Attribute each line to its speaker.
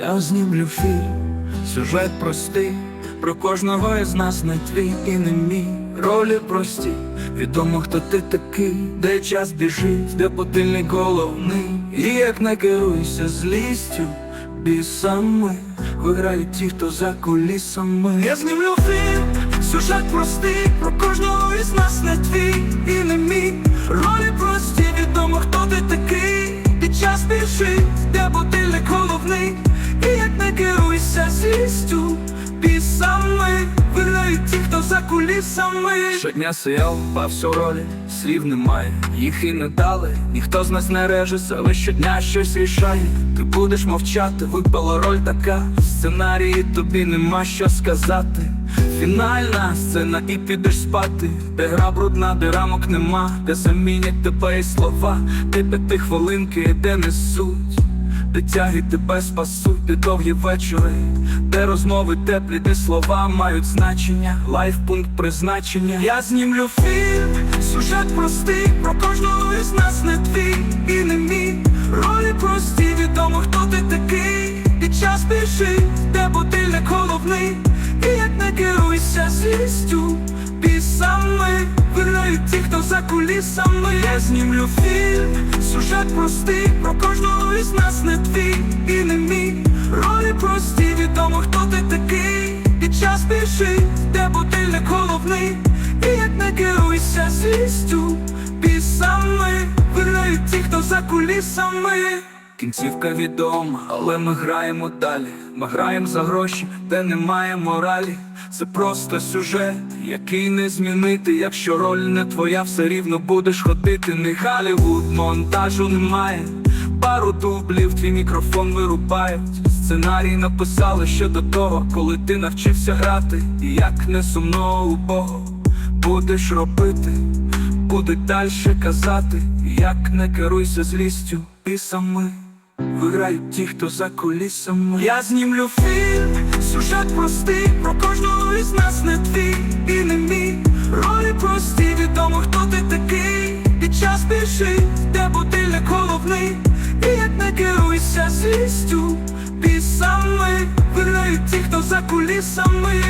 Speaker 1: Я знімлю фільм, сюжет простий, про кожного із нас не твій і не мій. Ролі прості, відомо, хто ти такий, де час біжить, де будильник головний. І як не керуйся злістю, бісами виграють ті, хто за кулісами. Я знімлю фільм, сюжет простий, про кожного із нас не твій і не мій. Ролі прості, відомо, хто ти такий. І час біжить, де будильник кулісами. Щодня сияв, бався у ролі, слів немає, їх і не дали. Ніхто з нас не режеться, але щодня щось рішає. Ти будеш мовчати, випала роль така. В сценарії тобі нема що сказати. Фінальна сцена і підеш спати, де гра брудна, де рамок нема, де замінять тебе і слова, де п'яти хвилинки, де несуть, де тяги тебе спасуть, де довгі вечори, де розмови теплі, де слова мають значення, лайф пункт призначення. Я знімлю фільм, сюжет простий, про кожного із нас не твій і не мій. Ролі прості, відомо, хто ти такий, і час біжить, де будильник головний. І як не керуйся злістю, бісами виграють ті, хто за кулісами. Я знімлю фільм, сюжет простий, про кожного із нас не твій і не мій. Ролі прості, відомо, хто ти такий, і час біжить, де будильник головний. І як не керуйся злістю, бісами виграють ті, хто за кулісами. Кінцівка відома, але ми граємо далі. Ми граємо за гроші, де немає моралі. Це просто сюжет, який не змінити. Якщо роль не твоя, все рівно будеш ходити. Не Голлівуд, монтажу немає. Пару дублів, твій мікрофон вирубають. Сценарій написали ще до того, коли ти навчився грати. І як не сумно убого будеш робити, будуть дальше казати, як не керуйся злістю пісами. Виграють ті, хто за кулісами. Я знімлю фільм, сюжет простий, про кожного із нас не твій і не мій. Ролі прості, відомо, хто ти такий. І час біжить, де будильник головний. І як не керуйся злістю, пісами. Виграють ті, хто за кулісами.